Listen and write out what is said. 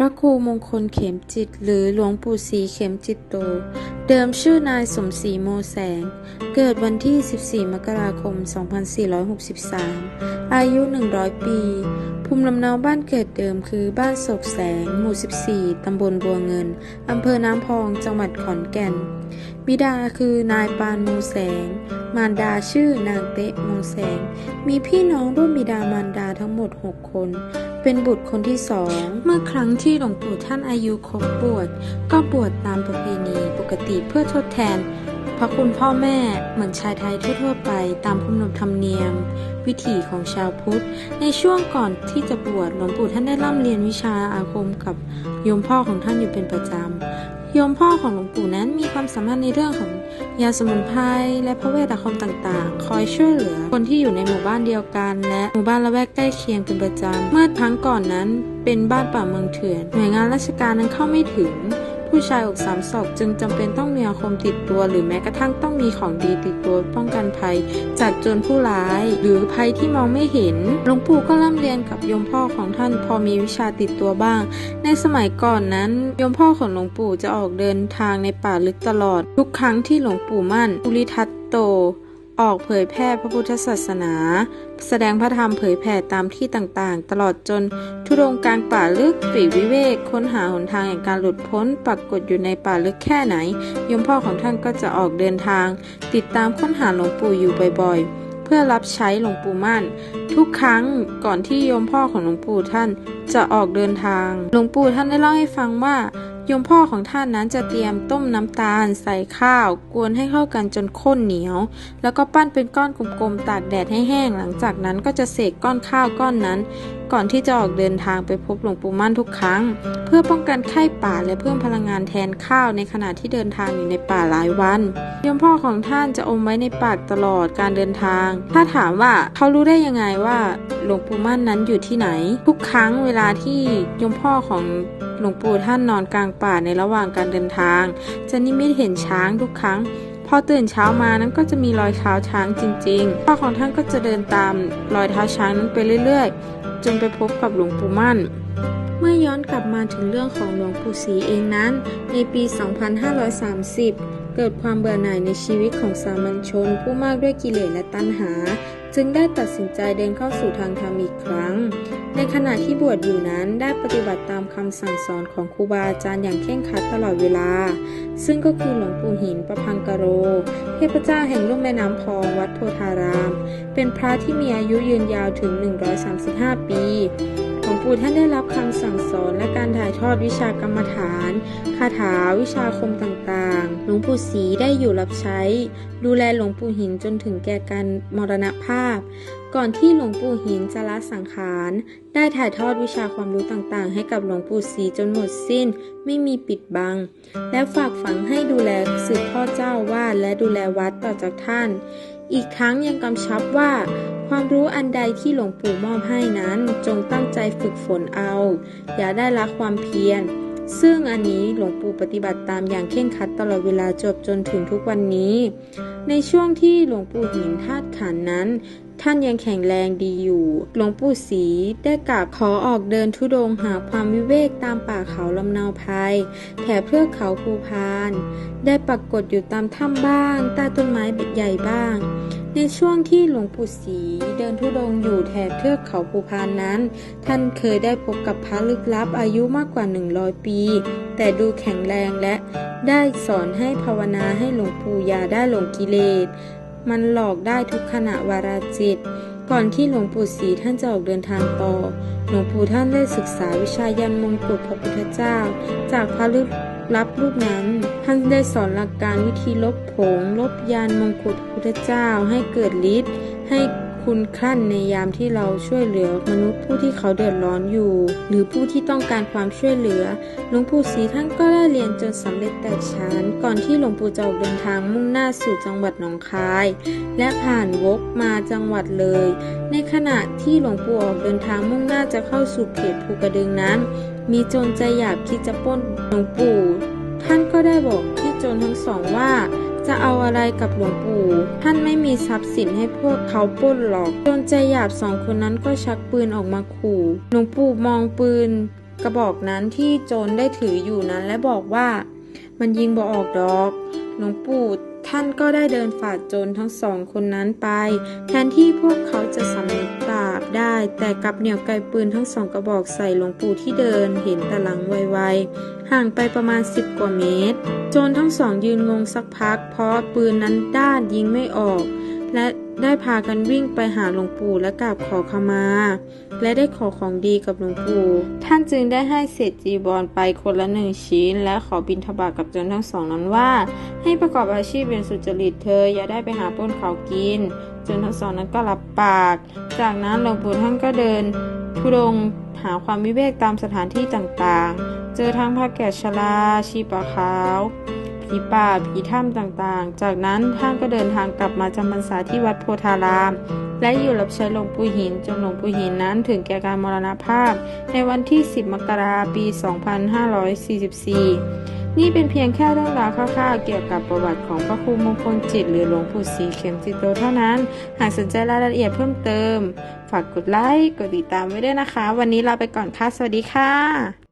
ระครูมงคลเข็มจิต หรือหลวงปู่ศรีเข็มจิตโต เดิมชื่อนายสมศรีโมแสง เกิดวันที่ 14 มกราคม 2463 อายุ 100 ปี ภูมิลำเนาบ้านเกิดเดิมคือบ้านโศกแสง หมู่ 14 ตำบลบัวเงิน อำเภอน้ำพอง จังหวัดขอนแก่น บิดาคือนายปานโมแสง มารดาชื่อนางเตะโมแสง มีพี่น้องร่วมบิดามารดาทั้งหมด 6 คน เป็นบุตรคนที่สอง เมื่อครั้งที่หลวงปู่ท่านอายุครบบวชก็บวชตามประเพณีปกติเพื่อทดแทน พระคุณพ่อแม่เหมือนชายไทยทั่วๆไปตามขนบธรรมเนียม วิถีของชาวพุทธ ในช่วงก่อนที่จะบวชหลวงปู่ท่านได้ร่ำเรียนวิชาอาคมกับโยมพ่อของท่านอยู่เป็นประจำโยมพ่อของหลวงปู่นั้นมีความสามารถในเรื่องของยาสมุนไพรและพระเวทอาคมต่างๆ คอยช่วยเหลือคนที่อยู่ในหมู่บ้านเดียวกัน และหมู่บ้านละแวกใกล้เคียงเป็นประจำเมื่อครั้งก่อนนั้นเป็นบ้านป่าเมืองเถื่อน หน่วยงานราชการนั้นเข้าไม่ถึง ผู้ชายอกสามศอกจึงจำเป็นต้องมีอาคมติดตัว หรือแม้กระทั่งต้องมีของดีติดตัวป้องกันภัย จากโจรผู้ร้าย หรือภัยที่มองไม่เห็นหลวงปู่ก็ร่ำเรียนกับโยมพ่อของท่านพอมีวิชาติดตัวบ้าง ในสมัยก่อนนั้นโยมพ่อของหลวงปู่จะออกเดินทางในป่าลึกตลอด ทุกครั้งที่หลวงปู่มั่นอุริทัตโต ออกเผยแพร่พระพุทธศาสนา แสดงพระธรรมเผยแผ่ตามที่ต่างๆ ตลอดจนทุรงกลางป่าลึกปรีวิเวก ค้นหาหนทางแห่งการหลุดพ้นปรากฏอยู่ในป่าลึกแค่ไหน ยมพ่อของท่านก็จะออกเดินทาง ติดตามค้นหาหลวงปู่อยู่บ่อยๆเพื่อรับใช้หลวงปู่มั่น ทุกครั้งก่อนที่โยมพ่อของหลวงปู่ท่านจะออกเดินทาง หลวงปู่ท่านได้เล่าให้ฟังว่า ยมพ่อของท่านนั้นจะเตรียมต้มน้ำตาล ใส่ข้าว กวนให้เข้ากันจนข้นเหนียว แล้วก็ปั้นเป็นก้อนกลมๆตากแดดให้แห้ง หลังจากนั้นก็จะเสกก้อนข้าวก้อนนั้น ก่อนที่จะออกเดินทางไปพบหลวงปู่มั่นทุกครั้ง เพื่อป้องกันไข้ป่าและเพิ่มพลังงานแทนข้าวในขณะที่เดินทางอยู่ในป่าหลายวันโยมพ่อของท่านจะอมไว้ในปากตลอดการเดินทาง ถ้าถามว่าเขารู้ได้ยังไงว่าหลวงปู่มั่นนั้นอยู่ที่ไหน ทุกครั้งเวลาที่โยมพ่อของ หลวงปู่ท่านนอนกลางป่าในระหว่างการเดินทาง จะนิมิตเห็นช้างทุกครั้ง พอตื่นเช้ามานั้นก็จะมีรอยเท้าช้างจริงๆพ่อของท่านก็จะเดินตามรอยเท้าช้างนั้นไปเรื่อยๆ จนไปพบกับหลวงปู่มั่นเมื่อย้อนกลับมาถึงเรื่องของหลวงปู่ศรีเองนั้น ในปี 2530 เกิดความเบื่อหน่ายในชีวิตของสามัญชน ผู้มากด้วยกิเลสและตัณหา จึงได้ตัดสินใจเดินเข้าสู่ทางธรรมอีกครั้ง ในขณะที่บวชอยู่นั้นได้ปฏิบัติตามคำสั่งสอนของครูบาอาจารย์อย่างเคร่งครัดตลอดเวลา ซึ่งก็คือหลวงปู่หินประพังกโร เทพเจ้าแห่งลุ่มแม่น้ำพองวัดโพธาราม เป็นพระที่มีอายุยืนยาวถึง 135 ปีหลวงปู่ท่านได้รับคำสั่งสอนและการถ่ายทอดวิชากรรมฐาน คาถาวิชาคมต่างๆ หลวงปู่ศรีได้อยู่รับใช้ ดูแลหลวงปู่หินจนถึงแก่การมรณภาพาพ ก่อนที่หลวงปู่หินจะละสังขาร ได้ถ่ายทอดวิชาความรู้ต่างๆ ให้กับหลวงปู่ศรีจนหมดสิ้น ไม่มีปิดบัง และฝากฝังให้ดูแลสืบทอดเจ้าอาวาดและดูแลวัดต่อจากท่าน อีกทั้งยังกำชับว่า ความรู้อันใดที่หลวงปู่มอบให้นั้น จงตั้งใจฝึกฝนเอา อย่าได้ละความเพียร ซึ่งอันนี้หลวงปู่ปฏิบัติตามอย่างเคร่งครัดตลอดเวลาจบจนถึงทุกวันนี้ ในช่วงที่หลวงปู่หินธาตุขันนั้น ท่านยังแข็งแรงดีอยู่ หลวงปู่ศรีได้กราบขอออกเดินทุดงหาความวิเวกตามป่าเขาลำนาวไพรแถบเทือเขาภูพาน ได้ปรากฏอยู่ตามถ้ำบ้างใต้ต้นไม้ใหญ่บ้าง ในช่วงที่หลวงปู่ศรีเดินทุดงค์อยู่แถบเทือกเขาภูพานนั้น ท่านเคยได้พบกับพระลึกลับอายุมากกว่า 100 ปี แต่ดูแข็งแรงและได้สอนให้ภาวนาให้หลวงปู่ยาได้หลงกิเลส มันหลอกได้ทุกขณะวาราจิต ก่อนที่หลวงปู่ศรีท่านจะออกเดินทางต่อ หลวงปู่ท่านได้ศึกษาวิชายันมงกุฎพระพุทธเจ้า จากพระลึก ลับรูปนั้น ท่านได้สอนหลักการวิธีลบผง ลบยานมงกุฎพุทธเจ้าให้เกิดฤทธิ์ให้ คุณคลั่นในยามที่เราช่วยเหลือมนุษย์ผู้ที่เขาเดือดร้อนอยู่ หรือผู้ที่ต้องการความช่วยเหลือ หลวงปู่ศรีท่านก็ได้เรียนจนสำเร็จแตกฉานก่อนที่หลวงปู่จะออกเดินทางมุ่งหน้าสู่จังหวัดหนองคาย และผ่านวกมาจังหวัดเลย ในขณะที่หลวงปู่ออกเดินทางมุ่งหน้าจะเข้าสู่เขตภูกระดึงนั้น มีโจรใจหยาบคิดจะปล้นหลวงปู่ ท่านก็ได้บอกที่โจรทั้งสองว่า จะเอาอะไรกับหลวงปู่ ท่านไม่มีทรัพย์สินให้พวกเขาปล้นหรอกโจนใจหยาบสองคนนั้นก็ชักปืนออกมาขู่หลวงปู่มองปืน กระบอกนั้นที่โจรได้ถืออยู่นั้นและบอกว่า มันยิงบ่ออกดอก หลวงปู่ ท่านก็ได้เดินฝ่าโจรทั้งสองคนนั้นไป แทนที่พวกเขาจะสำนึกบาปได้ แต่กลับเหนี่ยวไกปืนทั้งสองกระบอกใส่หลวงปู่ที่เดินเห็นตะหลังไวๆห่างไปประมาณ10กว่าเมตร โจรทั้งสองยืนงงสักพัก เพราะปืนนั้นด้านยิงไม่ออก และ ได้พากันวิ่งไปหาหลวงปู่และกราบขอขมา และได้ขอของดีกับหลวงปู่ ท่านจึงได้ให้เศษจีบอลไปคนละหนึ่งชิ้น และขอบิณฑบาตกับโจรทั้งสองนั้นว่า ให้ประกอบอาชีพเป็นสุจริตเธออย่าได้ไปหาป้นเขากินจนทั้งสองนั้นก็รับปาก จากนั้นหลวงปู่ท่านก็เดินทุดงหาความวิเวกตามสถานที่ต่างๆ เจอทั้งพระแก่ชราชีปะขาว ผีป่าผีถ้ำต่างๆ จากนั้นท่านก็เดินทางกลับมาจำพรรษาที่วัดโพธาราม และอยู่รับใช้หลวงปู่หินจนหลวงปู่หินนั้นถึงแก่การมรณภาพ ในวันที่ 10 มกราคมปี 2544 นี่เป็นเพียงแค่เรื่องราวคร่าวๆเกี่ยวกับประวัติของพระครูมงคลจิต หรือหลวงปู่ศรีเข็มจิตโตเท่านั้น หากสนใจรายละเอียดเพิ่มเติม ฝากกดไลค์กดติดตามไว้ด้วยนะคะ วันนี้ลาไปก่อนค่ะสวัสดีค่ะ